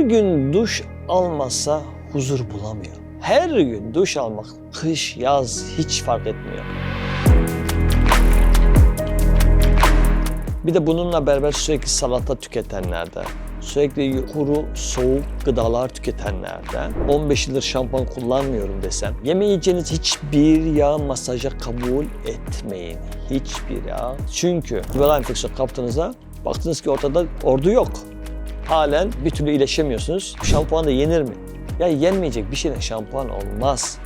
gün duş almasa huzur bulamıyor. Her gün duş almak kış yaz hiç fark etmiyor. Bir de bununla beraber sürekli salata tüketenlerde, sürekli kuru, soğuk gıdalar tüketenlerden 15 yıldır şampuan kullanmıyorum desem yemeyeceğiniz hiçbir yağ masaja kabul etmeyin. Hiçbir yağ. Çünkü viral enfeksiyon kaptığınızda baktınız ki ortada ordu yok. Halen bir türlü iyileşemiyorsunuz. Şampuan da yenir mi? Ya yenmeyecek bir şeyle şampuan olmaz.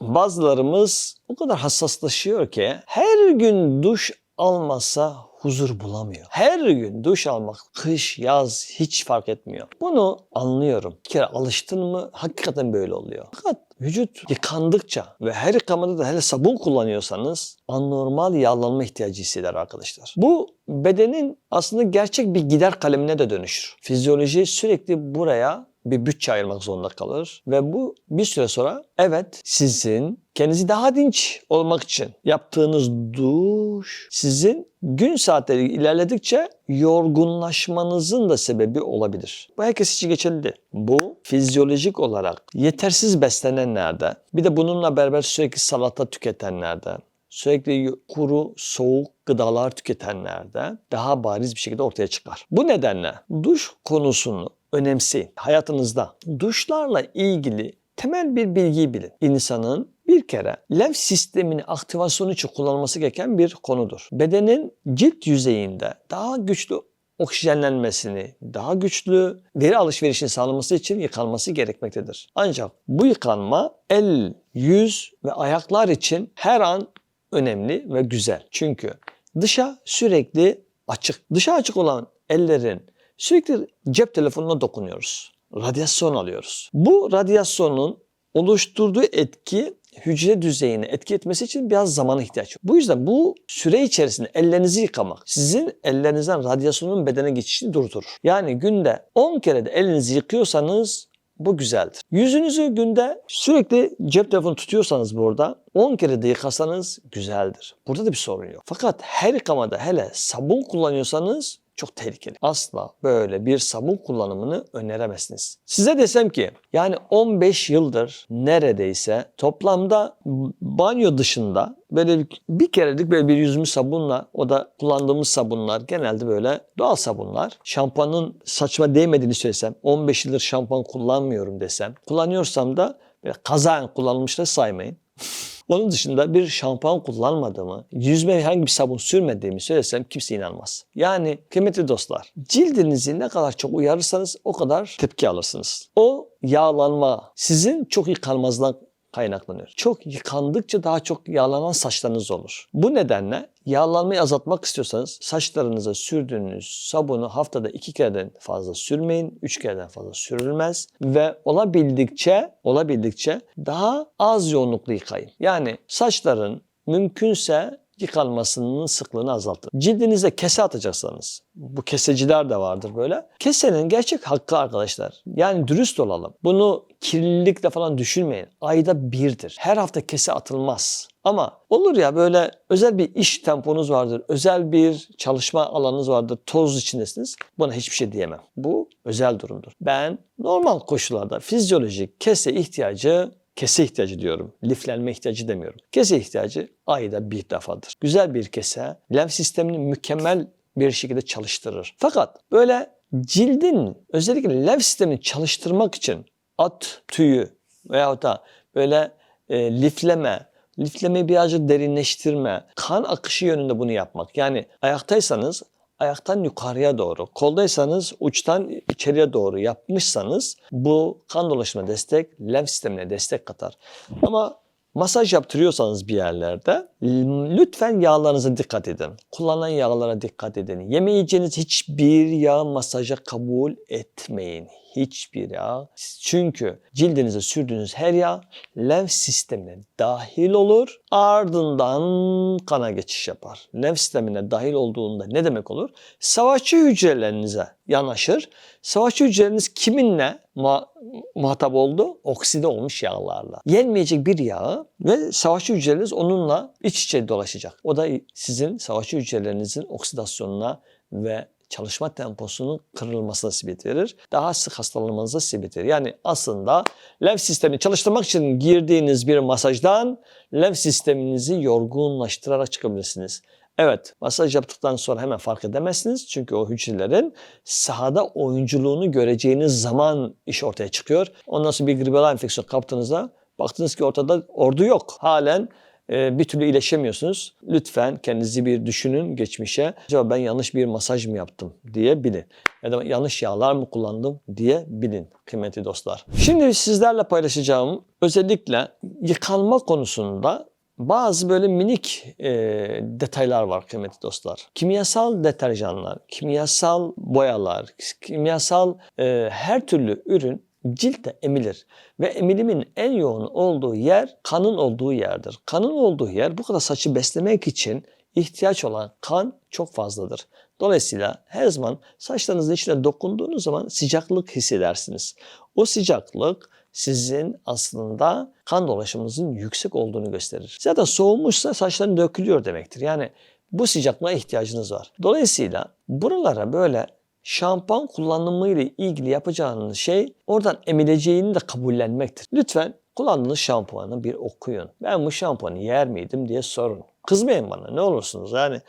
Bazılarımız o kadar hassaslaşıyor ki her gün duş almasa huzur bulamıyor. Her gün duş almak kış yaz hiç fark etmiyor. Bunu anlıyorum. Bir kere alıştın mı hakikaten böyle oluyor. Fakat vücut yıkandıkça ve her yıkamada da hele sabun kullanıyorsanız anormal yağlanma ihtiyacı hisseder arkadaşlar. Bu bedenin aslında gerçek bir gider kalemine de dönüşür. Fizyoloji sürekli buraya bir bütçe ayırmak zorunda kalır ve bu bir süre sonra evet sizin kendinizi daha dinç olmak için yaptığınız duş sizin gün saatleri ilerledikçe yorgunlaşmanızın da sebebi olabilir. Bu herkes için geçerli. Bu fizyolojik olarak yetersiz beslenenlerde bir de bununla beraber sürekli salata tüketenlerde sürekli kuru, soğuk gıdalar tüketenlerde daha bariz bir şekilde ortaya çıkar. Bu nedenle duş konusunu önemseyin. Hayatınızda duşlarla ilgili temel bir bilgiyi bilin. İnsanın bir kere lenf sistemini aktivasyonu için kullanılması gereken bir konudur. Bedenin cilt yüzeyinde daha güçlü oksijenlenmesini, daha güçlü veri alışverişini sağlaması için yıkanması gerekmektedir. Ancak bu yıkanma el, yüz ve ayaklar için her an önemli ve güzel. Çünkü dışa sürekli açık. Dışa açık olan ellerin sürekli cep telefonuna dokunuyoruz. Radyasyon alıyoruz. Bu radyasyonun oluşturduğu etki hücre düzeyine etki etmesi için biraz zamana ihtiyaç var. Bu yüzden bu süre içerisinde ellerinizi yıkamak sizin ellerinizden radyasyonun bedene geçişini durdurur. Yani günde 10 kere de elinizi yıkıyorsanız bu güzeldir. Yüzünüzü günde sürekli cep telefonu tutuyorsanız burada 10 kere de yıkasanız güzeldir. Burada da bir sorun yok. Fakat her yıkamada hele sabun kullanıyorsanız çok tehlikeli. Asla böyle bir sabun kullanımını öneremezsiniz. Size desem ki yani 15 yıldır neredeyse toplamda banyo dışında böyle bir kerelik böyle bir yüzümü sabunla o da kullandığımız sabunlar genelde böyle doğal sabunlar. Şampuanın saçma değmediğini söylesem 15 yıldır şampuan kullanmıyorum desem kullanıyorsam da böyle kazaen kullanılmışları saymayın. Onun dışında bir şampuan kullanmadığımı, yüzme herhangi bir sabun sürmediğimi söylesem kimse inanmaz. Yani kıymetli dostlar, cildinizi ne kadar çok uyarırsanız o kadar tepki alırsınız. O yağlanma sizin çok yıkanmazdan kaynaklanıyor. Çok yıkandıkça daha çok yağlanan saçlarınız olur. Bu nedenle yağlanmayı azaltmak istiyorsanız saçlarınıza sürdüğünüz sabunu haftada iki kereden fazla sürmeyin. Üç kereden fazla sürülmez. Ve olabildikçe, olabildikçe daha az yoğunluklu yıkayın. Yani saçların mümkünse yıkanmasının sıklığını azaltın. Cildinize kese atacaksanız, bu keseciler de vardır böyle. Kesenin gerçek hakkı arkadaşlar. Yani dürüst olalım. Bunu kirlilikle falan düşünmeyin. Ayda birdir. Her hafta kese atılmaz. Ama olur ya böyle özel bir iş temponuz vardır, özel bir çalışma alanınız vardır, toz içindesiniz. Buna hiçbir şey diyemem. Bu özel durumdur. Ben normal koşullarda fizyolojik kese ihtiyacı kese ihtiyacı diyorum. Liflenme ihtiyacı demiyorum. Kese ihtiyacı ayda bir defadır. Güzel bir kese lenf sistemini mükemmel bir şekilde çalıştırır. Fakat böyle cildin özellikle lenf sistemini çalıştırmak için at tüyü veyahut da böyle e, lifleme, liflemeyi birazcık derinleştirme, kan akışı yönünde bunu yapmak. Yani ayaktaysanız ayaktan yukarıya doğru, koldaysanız uçtan içeriye doğru yapmışsanız bu kan dolaşımına destek, lenf sistemine destek katar. Ama masaj yaptırıyorsanız bir yerlerde lütfen yağlarınıza dikkat edin. Kullanılan yağlara dikkat edin. Yemeyeceğiniz hiçbir yağ masaja kabul etmeyin. Hiçbir yağ. Çünkü cildinize sürdüğünüz her yağ lenf sistemine dahil olur. Ardından kana geçiş yapar. Lenf sistemine dahil olduğunda ne demek olur? Savaşçı hücrelerinize yanaşır. Savaşçı hücreleriniz kiminle muha- muhatap oldu? Okside olmuş yağlarla. Yenmeyecek bir yağı ve savaşçı hücreleriniz onunla iç içe dolaşacak. O da sizin savaşçı hücrelerinizin oksidasyonuna ve çalışma temposunun kırılmasına sebep verir. Daha sık hastalanmanıza sebep verir. Yani aslında lenf sistemini çalıştırmak için girdiğiniz bir masajdan lenf sisteminizi yorgunlaştırarak çıkabilirsiniz. Evet, masaj yaptıktan sonra hemen fark edemezsiniz. Çünkü o hücrelerin sahada oyunculuğunu göreceğiniz zaman iş ortaya çıkıyor. Ondan sonra bir gribal enfeksiyon kaptığınızda baktınız ki ortada ordu yok. Halen bir türlü iyileşemiyorsunuz. Lütfen kendinizi bir düşünün geçmişe. Acaba ben yanlış bir masaj mı yaptım diye bilin. Ya da yanlış yağlar mı kullandım diye bilin kıymetli dostlar. Şimdi sizlerle paylaşacağım özellikle yıkanma konusunda bazı böyle minik e, detaylar var kıymetli dostlar. Kimyasal deterjanlar, kimyasal boyalar, kimyasal e, her türlü ürün ciltte emilir. Ve emilimin en yoğun olduğu yer kanın olduğu yerdir. Kanın olduğu yer bu kadar saçı beslemek için ihtiyaç olan kan çok fazladır. Dolayısıyla her zaman saçlarınızın içine dokunduğunuz zaman sıcaklık hissedersiniz. O sıcaklık sizin aslında kan dolaşımınızın yüksek olduğunu gösterir. Zaten soğumuşsa saçların dökülüyor demektir. Yani bu sıcaklığa ihtiyacınız var. Dolayısıyla buralara böyle şampuan kullanımı ile ilgili yapacağınız şey oradan emileceğini de kabullenmektir. Lütfen kullandığınız şampuanı bir okuyun. Ben bu şampuanı yer miydim diye sorun. Kızmayın bana ne olursunuz yani.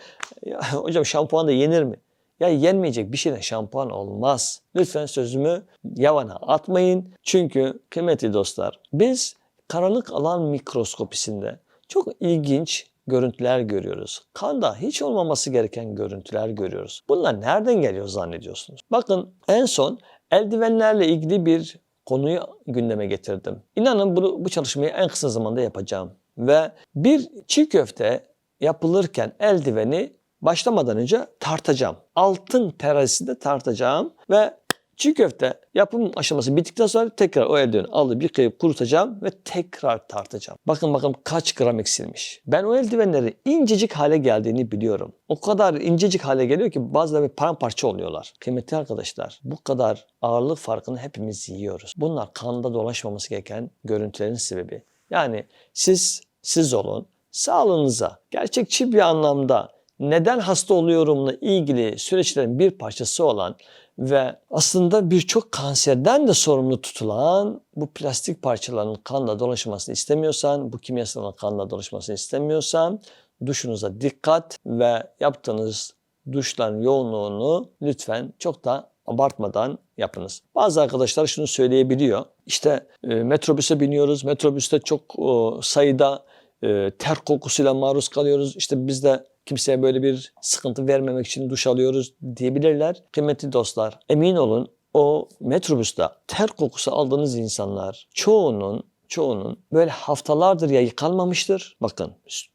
Ya, hocam şampuan da yenir mi? Ya yenmeyecek bir şeyden şampuan olmaz. Lütfen sözümü yavana atmayın. Çünkü kıymetli dostlar biz karanlık alan mikroskopisinde çok ilginç görüntüler görüyoruz. Kanda hiç olmaması gereken görüntüler görüyoruz. Bunlar nereden geliyor zannediyorsunuz? Bakın en son eldivenlerle ilgili bir konuyu gündeme getirdim. İnanın bunu, bu çalışmayı en kısa zamanda yapacağım. Ve bir çiğ köfte yapılırken eldiveni başlamadan önce tartacağım. Altın terazisinde tartacağım ve çiğ köfte yapım aşaması bittikten sonra tekrar o eldiveni alıp yıkayıp kurutacağım ve tekrar tartacağım. Bakın bakın kaç gram eksilmiş. Ben o eldivenleri incecik hale geldiğini biliyorum. O kadar incecik hale geliyor ki bazıları bir paramparça oluyorlar. Kıymetli arkadaşlar bu kadar ağırlık farkını hepimiz yiyoruz. Bunlar kanda dolaşmaması gereken görüntülerin sebebi. Yani siz siz olun sağlığınıza gerçekçi bir anlamda neden hasta oluyorumla ilgili süreçlerin bir parçası olan ve aslında birçok kanserden de sorumlu tutulan bu plastik parçaların kanla dolaşmasını istemiyorsan, bu kimyasalın kanla dolaşmasını istemiyorsan duşunuza dikkat ve yaptığınız duşların yoğunluğunu lütfen çok da abartmadan yapınız. Bazı arkadaşlar şunu söyleyebiliyor. İşte e, metrobüse biniyoruz. Metrobüste çok e, sayıda e, ter kokusuyla maruz kalıyoruz. İşte biz de kimseye böyle bir sıkıntı vermemek için duş alıyoruz diyebilirler. Kıymetli dostlar emin olun o metrobüste ter kokusu aldığınız insanlar çoğunun çoğunun böyle haftalardır ya yıkanmamıştır. Bakın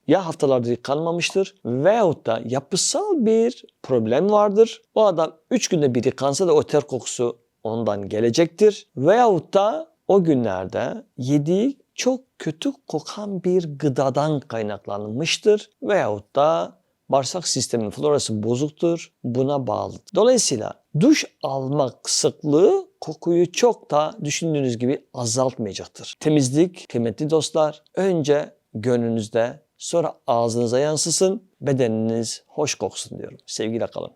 ya haftalardır yıkanmamıştır veyahut da yapısal bir problem vardır. O adam 3 günde bir yıkansa da o ter kokusu ondan gelecektir. Veyahut da o günlerde yediği çok kötü kokan bir gıdadan kaynaklanmıştır veyahut da bağırsak sisteminin florası bozuktur buna bağlı. Dolayısıyla duş almak sıklığı kokuyu çok da düşündüğünüz gibi azaltmayacaktır. Temizlik kıymetli dostlar önce gönlünüzde sonra ağzınıza yansısın bedeniniz hoş koksun diyorum. Sevgiyle kalın.